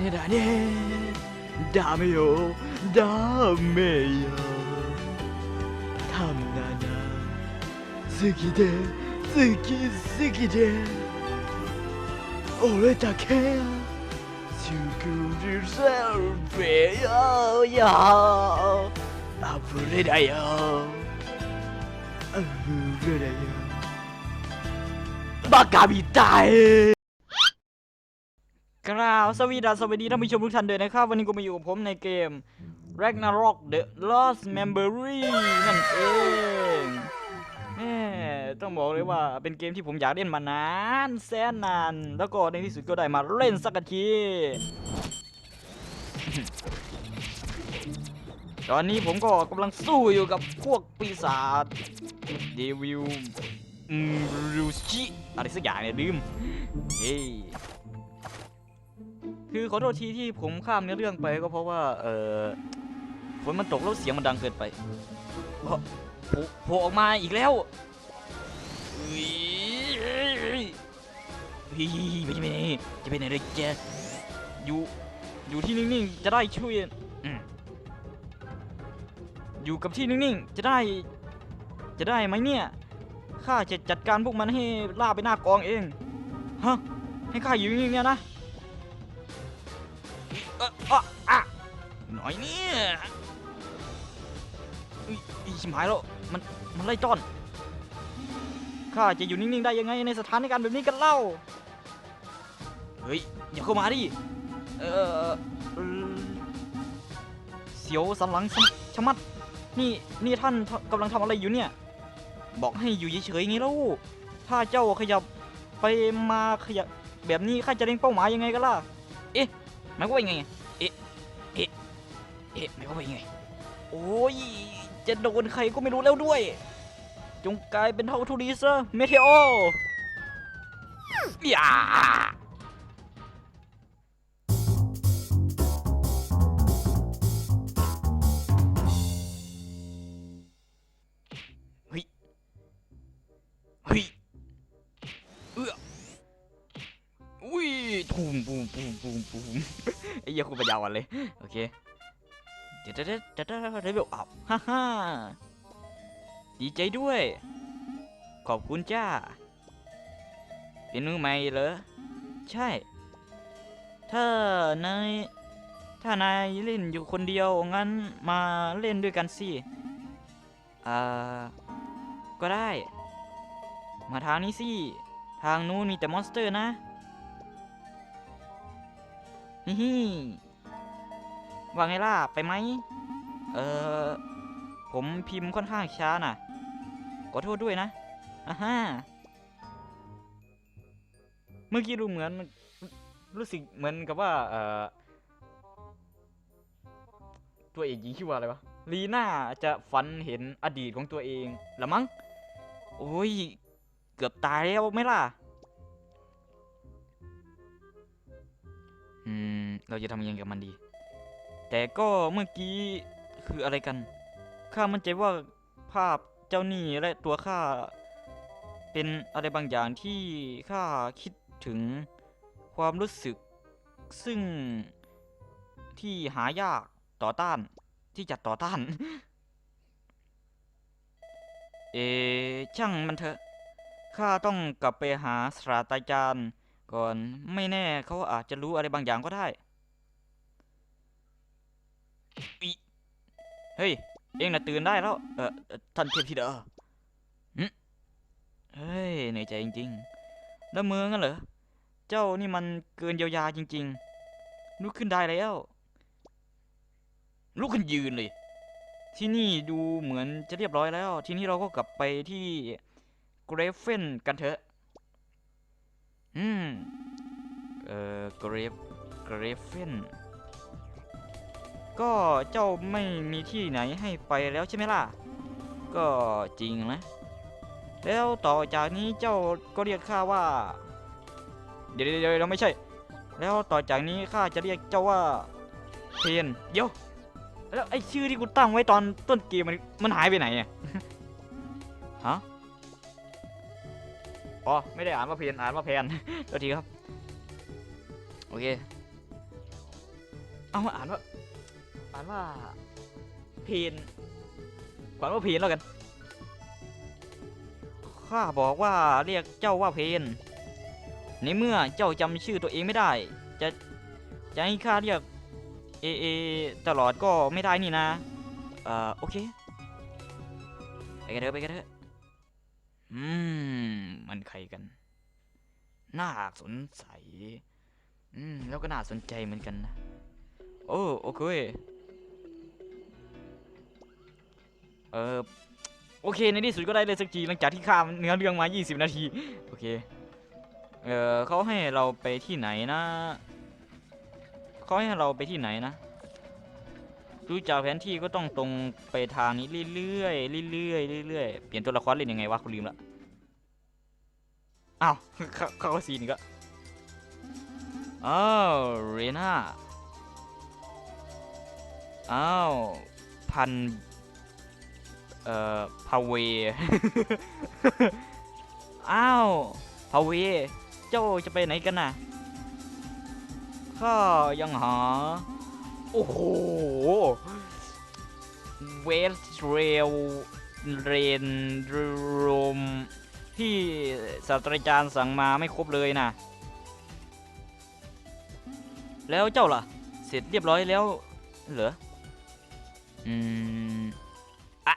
メだね。ダメよ。ダメよ。たんなな好きで好き好きで。俺だけ作るクルセルベよよあふれだよ。あふれだよ。バカみたい。 กล่าวสวีดัสสวัสดีท่านผู้ชมทุกท่านด้วยนะครับ วันนี้ก็มาอยู่กับผมในเกม Ragnarok The Lost Memory นั่นเองแหมต้องบอกเลยว่าเป็นเกมที่ผมอยากเล่นมานาน แสนนาน แล้วก็ในที่สุดก็ได้มาเล่นสักทีตอนนี้ผมก็กำลังสู้อยู่กับพวกปีศาจเดวิลรูชิอะไรสักอย่างเนี่ยลืมเฮ้ คือขอโทษทีที่ผมข้ามเนื้อเรื่องไปก็เพราะว่า เออฝนมันตกแล้วเสียงมันดังเกินไปโผล่ออกมาอีกแล้วอุ๊ยเฮ้ยไปจะไปไหนจะไปไหนเลยแกอยู่ อยู่ที่นิ่งๆ จะได้ช่วยอยู่กับที่นิ่งๆ จะได้ จะได้ไหมเนี่ย ข้าจะจัดการพวกมันให้ล่าไปหน้ากองเอง ฮะ ให้ข้าอยู่นิ่งๆเนี่ยนะ เอออะอะหน่อยเนี่ยอุ๊ยอีชิมหายแล้วมันมันไล่ต้อนข้าจะอยู่นิ่งๆได้ยังไงในสถานการณ์แบบนี้กันเล่าเฮ้ยอย่าเข้ามาดิเออเอ่อเสียวสันหลังชะชะมัด นี่นี่ท่านกำลังทำอะไรอยู่เนี่ย บอกให้อยู่เฉยๆไงแล้วถ้าเจ้าขยับไปมาขยับแบบนี้ข้าจะเล็งเป้าหมายยังไงกันล่ะ เอ๊ะ มายความว่ายังไงเอ๊ะเอ๊ะเอ๊ะมายความว่ายังไง โอ้ย จะโดนใครก็ไม่รู้แล้วด้วย จงกลายเป็นเท่าทูดีซะเมเทโออย่าเฮ้ย เฮ้ย เอื้ออุ้ย ตูมปูมปูมปูมปูม ยคุณปัญญาอ่อนเลย โอเคเดี๋ยวเดี๋ยวเดี๋ยวเดี๋ยวเวเดี๋ยวอ้าวฮ่าฮ่าดีใจด้วย ขอบคุณจ้า เป็นมือใหม่เหรอ ใช่ ถ้านาย ถ้านายเล่นอยู่คนเดียว งั้นมาเล่นด้วยกันสิ อ่า ก็ได้ มาทางนี้สิ ทางนู้นมีแต่มอนสเตอร์นะ ฮิฮิว่าไงล่ะ ไปไหม เออ ผมพิมพ์ค่อนข้างช้าน่ะ ขอโทษด้วยนะอ่าฮะเมื่อกี้ดูเหมือน รู้สึกเหมือนกับว่า เออตัวเอกหญิงชื่อว่าอะไรวะ ลีน่าจะฝันเห็นอดีตของตัวเองละมั้ง โอ้ย เกือบตายแล้วไม่ล่ะ อืม เราจะทำยังไงกับมันดี แต่ก็เมื่อกี้คืออะไรกัน ข้ามั่นใจว่าภาพเจ้าหนี้และตัวข้าเป็นอะไรบางอย่างที่ข้าคิดถึงความรู้สึก ซึ่งที่หายากต่อต้านที่จะต่อต้าน เอช่างมันเถอะ ข้าต้องกลับไปหาศาสตราจารย์ ก่อนไม่แน่เขาอาจจะรู้อะไรบางอย่างก็ได้ เฮ้ย เองน่ะตื่นได้แล้ว เออท่านเทพธิดาหึเฮ้ยเหนื่อยใจจริงๆแล้วมืองั้นเหรอ เจ้านี่มันเกินเยียวยาจริง ๆ ลุกขึ้นได้แล้ว ลุกขึ้นยืนเลย ที่นี่ดูเหมือนจะเรียบร้อยแล้ว ทีนี้เราก็กลับไปที่เกรฟเฟนกันเถอะ อืม เอ่อกรฟเกรฟเฟนก็เจ้าไม่มีที่ไหนให้ไปแล้วใช่ไหมล่ะ ก็จริงนะ แล้วต่อจากนี้เจ้าก็เรียกข้าว่า เดี๋ยวเดี๋ยวเดี๋ยวไม่ใช่ แล้วต่อจากนี้ข้าจะเรียกเจ้าว่าเพนเดี๋ยวแล้วไอชื่อที่กูตั้งไว้ตอนต้นเกมมันมันหายไปไหนอะฮะ อ๋อไม่ได้อ่านว่าเพนอ่านว่าแพนโทษทีครับ โอเค เอาอ่านว่าอ่านว่าเพนขวัญว่าเพนแล้วกัน ข้าบอกว่าเรียกเจ้าว่าเพนในเมื่อเจ้าจำชื่อตัวเองไม่ได้ จะจะให้ข้าเรียกเอเอตลอดก็ไม่ได้นี่นะ เอ่อโอเค ไปกันเถอะไปกันเถอะ อืม มันใครกัน น่าสนใจอืม แล้วก็น่าสนใจเหมือนกันนะ โอ้โอเค เออโอเค ในที่สุดก็ได้เลยสักทีหลังจากที่ข้ามเนื้อเรื่องมา 20 นาที โอเค เออเขาให้เราไปที่ไหนนะเขาให้เราไปที่ไหนนะ ดูจากแผนที่ก็ต้องตรงไปทางนี้เรื่อยๆเรื่อยๆเรื่อยๆเปลี่ยนตัวละครเล่นยังไงวะคุณลืมละอ้าวเข้าเข้าซีนกแล้วอ้าวเรน่าอ้าวพันเอ่อพาเวอ้าวพาเวเจ้าจะไปไหนกันน่ะข้ายังหา โอ้โห เวสเรลเรนรมที่ศาสตราจารย์สั่งมาไม่ครบเลยนะ แล้วเจ้าล่ะ เสร็จเรียบร้อยแล้วเหรอ อืมอะ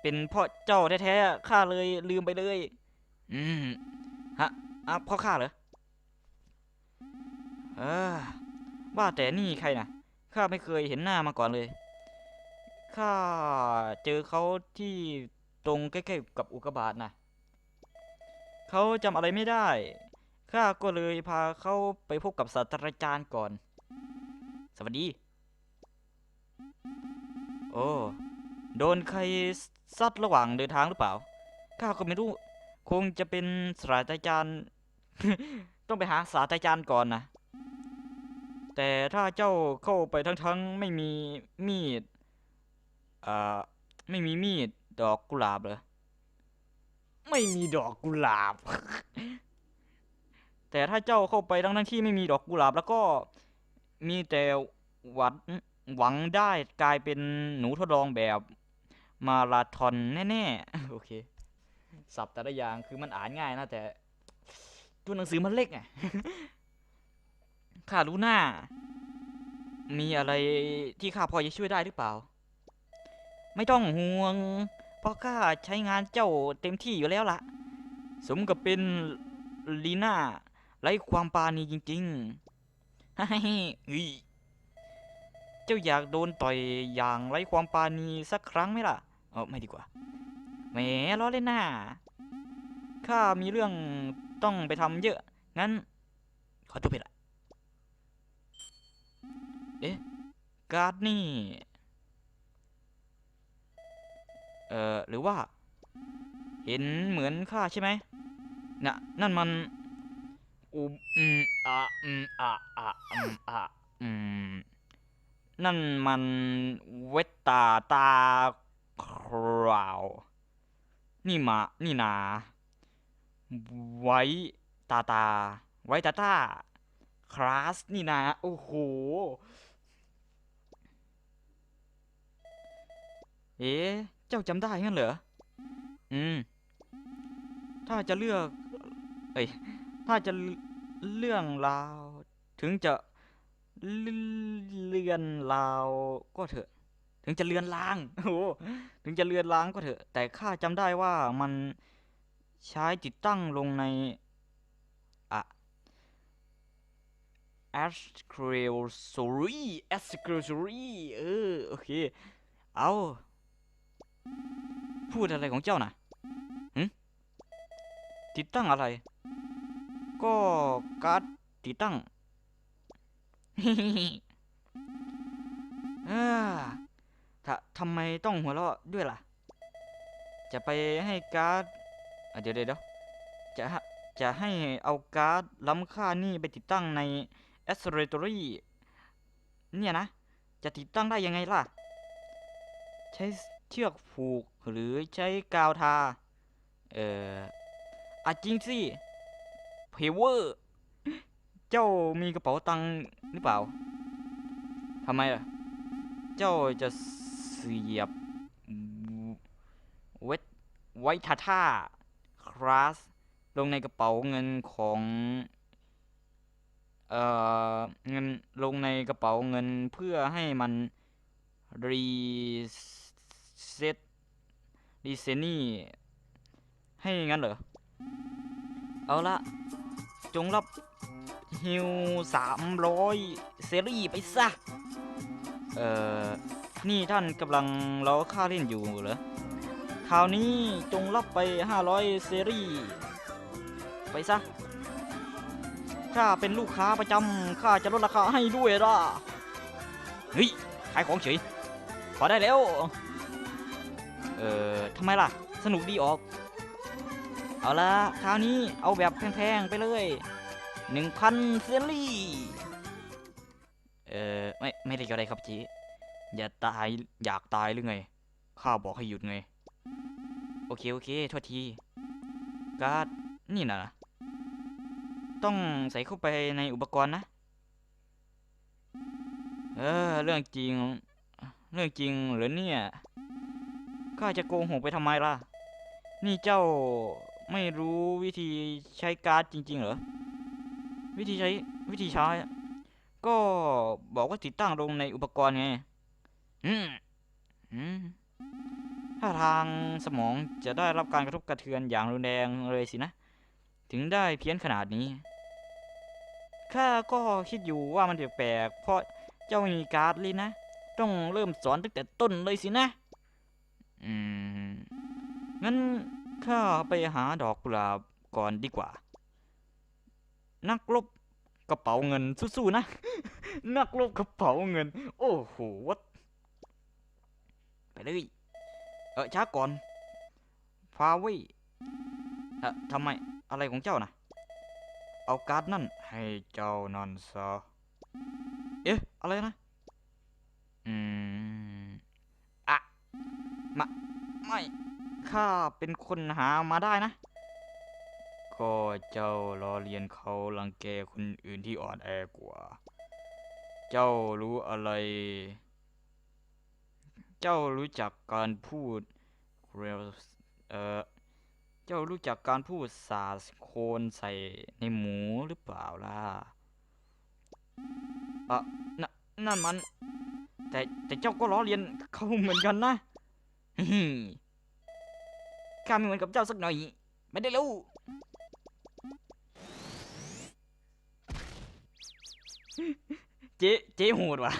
เป็นเพ่อเจ้าแท้ๆข้าเลยลืมไปเลย อืม ฮะอะเพ่อข้าเหรอเออ ว่าแต่นี่ใครนะข้าไม่เคยเห็นหน้ามาก่อนเลย ข้าเจอเขาที่ตรงใกล้ๆกับอุกบาตนะเขาจำอะไรไม่ได้ ข้าก็เลยพาเขาไปพบกับศาสตราจารย์ก่อน สวัสดี โอ้ โดนใครซัดระหว่างเดินทางหรือเปล่า ข้าก็ไม่รู้ คงจะเป็นศาสตราจารย์ ต้องไปหาศาสตราจารย์ก่อนนะ แต่ถ้าเจ้าเข้าไปทั้งๆไม่มีมีดเอ่อไม่มีมีดดอกกุหลาบเหรอไม่มีดอกกุหลาบ แต่ถ้าเจ้าเข้าไปทั้งทั้งๆที่ไม่มีดอกกุหลาบ แล้วก็มีแต่หวังหวังได้กลายเป็นหนูทดลองแบบมาราธอนแน่ๆ โอเค สับแต่ละอย่างคือมันอ่านง่ายนะแต่ตัวหนังสือมันเล็กไง ข้ารู้หน้า มีอะไรที่ข้าพอจะช่วยได้หรือเปล่า ไม่ต้องห่วง เพราะข้าใช้งานเจ้าเต็มที่อยู่แล้วล่ะ สมกับเป็นลีน่าไร้ความปราณีจริงๆฮ่าๆอุ๊ยเจ้าอยากโดนต่อยอย่างไร้ความปราณีสักครั้งไหมล่ะ เออไม่ดีกว่าแหมล้อเล่นหน้าข้ามีเรื่องต้องไปทำเยอะ งั้น ขอตัวไปละ อ๊ะ การ์ดนี่ เอ่อ หรือว่า เห็นเหมือนข้าใช่ไหมน่ะ นั่นมันอุมอืมอะอืมอะอะอืมอะอืม นั่นมันเวตตาตาคราว นี่มา นี่นา ไว้ตาตา ไว้ตาตาคลาส นี่นาโอ้โห เอ๊ะเจ้าจำได้งั้นเหรอ อืม ถ้าจะเลือก เอ้ย ถ้าจะเรื่องราว ถึงจะเลื่อนลาวก็เถอะ ถึงจะเลือนลาง โอ้ถึงจะเลือนลางก็เถอะ แต่ข้าจำได้ว่ามันใช้ติดตั้งลงในอะ a s c r e l s o r y a s c r e l s o r y เออ โอเค เอา พูดอะไรของเจ้าน่ะหึติดตั้งอะไร ก็การ์ดติดตั้งเอ้อถ้าทำไมต้องหัวเราะด้วยล่ะ จะไปให้การ์ดเดี๋ยวเดี๋ยวจะจะให้เอาการ์ดล้ำค่านี่ไปติดตั้งใน a s t r a t o r y เนี่ยนะ จะติดตั้งได้ยังไงล่ะ ใช้ ชือกผูกหรือใช้กาวทา เอ่ออะจริงสิเพเวอร์ เจ้ามีกระเป๋าตังค์หรือเปล่าทำไมล่ะ เจ้าจะเสียบเวทไวทาท่าคลาสลงในกระเป๋าเงินของเอ่อเงินลงในกระเป๋าเงินเพื่อให้มันรี เซตรีเซนี่ ให้งั้นเหรอ เอาละ จงรับฮิวสามร้อยเซรีไปซะ เอ่อ นี่ท่านกำลังรอค่าเล่นอยู่เหรอคราวนี้จงรับไป 500 เซรีไปซะ ข้าเป็นลูกค้าประจำข้าจะลดราคาให้ด้วยล่ะ เฮ้ย ขายของเฉย ขอได้แล้ว อ่อทำไมล่ะ สนุกดีออก เอาละคราวนี้เอาแบบแพงๆไปเลย1,000เซนรีเอ่อไม่ไม่ได้กี่ยวอะไรครับจีอย่าตายอยากตายหรือไง ข้าบอกให้หยุดไง โอเคโอเคโทษที การ์ดนี่นะต้องใส่เข้าไปในอุปกรณ์นะ เออเรื่องจริง เรื่องจริงหรือเนี่ย ข้าจะโกงหกไปทำไมล่ะ นี่เจ้าไม่รู้วิธีใช้การ์ดจริง ๆ เหรอ วิธีใช้วิธีใช้ ก็บอกว่าติดตั้งลงในอุปกรณ์ไง อืม อืม ถ้าทางสมองจะได้รับการกระทบกระเทือนอย่างรุนแรงเลยสินะ ถึงได้เพี้ยนขนาดนี้ ข้าก็คิดอยู่ว่ามันแปลกๆเพราะเจ้ามีการ์ดเลยนะ ต้องเริ่มสอนตั้งแต่ต้นเลยสินะ อืม งั้นข้าไปหาดอกกุหลาบก่อนดีกว่า นักรบกระเป๋าเงินสู้ๆนะ นักรบกระเป๋าเงิน โอ้โหวัดไปเลย เออช้าก่อน ฟาวิเออทำไมอะไรของเจ้านะเอาการ์ดนั่นให้เจ้านั่นซะ เอ๊ะ อะไรนะ อืม ไม่ข้าเป็นคนหามาได้นะ ก็เจ้าล้อเลียนเขาลังแกคนอื่นที่อ่อนแอกว่า เจ้ารู้อะไร เจ้ารู้จักการพูดเรลเออเจ้ารู้จักการพูดสาดโคนใส่ในหมูหรือเปล่าล่ะอะนั่นนั่นมัน แต่แต่เจ้าก็ล้อเลียนเขาเหมือนกันนะ ข้าไม่เหมือนกับเจ้าสักหน่อย ไม่ได้รู้เจ๊เจ๊โหดว่ะ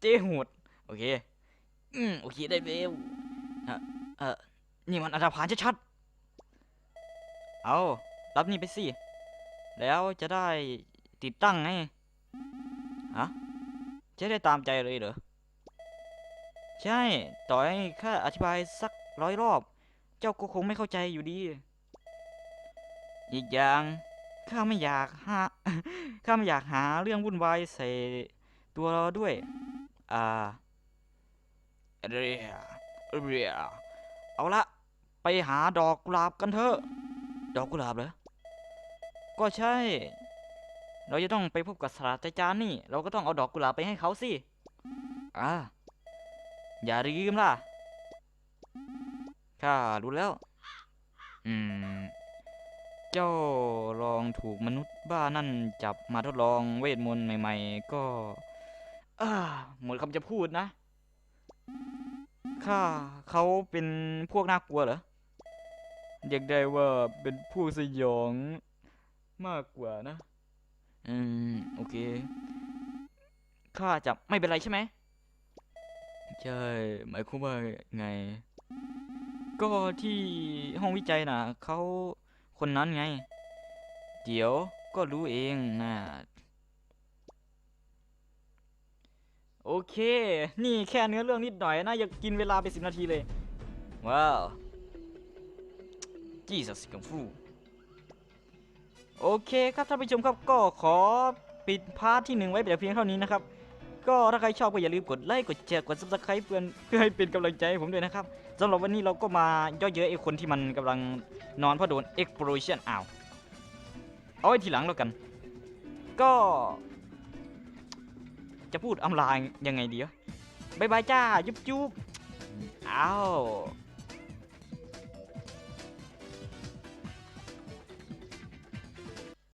เจ๊โหด โอเค อืม โอเค ได้เบลเอ่อเออนี่มันอันธพาลชัดๆ เอารับนี่ไปสิ แล้วจะได้ติดตั้งไง ฮะ จะได้ตามใจเลยเหรอ ใช่ ต่อให้ข้าอธิบายสักร้อยรอบ เจ้าก็คงไม่เข้าใจอยู่ดี อีกอย่างข้าไม่อยากหาข้าไม่อยากหาเรื่องวุ่นวายใส่ตัวเราด้วย อ่าเรียเรียเอาละ ไปหาดอกกุหลาบกันเถอะ ดอกกุหลาบเหรอ ก็ใช่ เราจะต้องไปพบกับศาสตราจารย์นี่ เราก็ต้องเอาดอกกุหลาบไปให้เขาสิ อ่า อย่าลืมล่ะข้ารู้แล้ว อืม เจ้าลองถูกมนุษย์บ้านั่นจับมาทดลองเวทมนต์ใหม่ๆ ก็อ่าหมดคำจะพูดนะ ข้าเขาเป็นพวกน่ากลัวเหรอเรียกได้ว่าเป็นผู้สยองมากกว่านะ อืม โอเค ข้าจะไม่เป็นไรใช่ไหม ใช่ หมายความว่าไง ก็ที่ห้องวิจัยน่ะเขาคนนั้นไง เดี๋ยวก็รู้เองนะโอเค นี่แค่เนื้อเรื่องนิดหน่อยนะ อยากินเวลาไปสิบนาทีเลย ว้าวจี้สักสิกังฟูโอเคครับท่านผู้ชมครับก็ขอปิดพาร์ทที่หนึ่งไว้แต่เพียงเท่านี้นะครับ ก็ถ้าใครชอบก็อย่าลืมกดไลค์กดแชร์กดซับสไครป์เพื่อนเพื่อให้เป็นกำลังใจให้ผมด้วยนะครับสำหรับวันนี้เราก็มาย่อเยอะไอ้คนที่มันกำลังนอนเพราะโดน explosion อ้าวเอาไว้ทีหลังแล้วกัน ก็ จะพูดอำลายังไงดีวะบายบายจ้า ยุบจุบอ้าว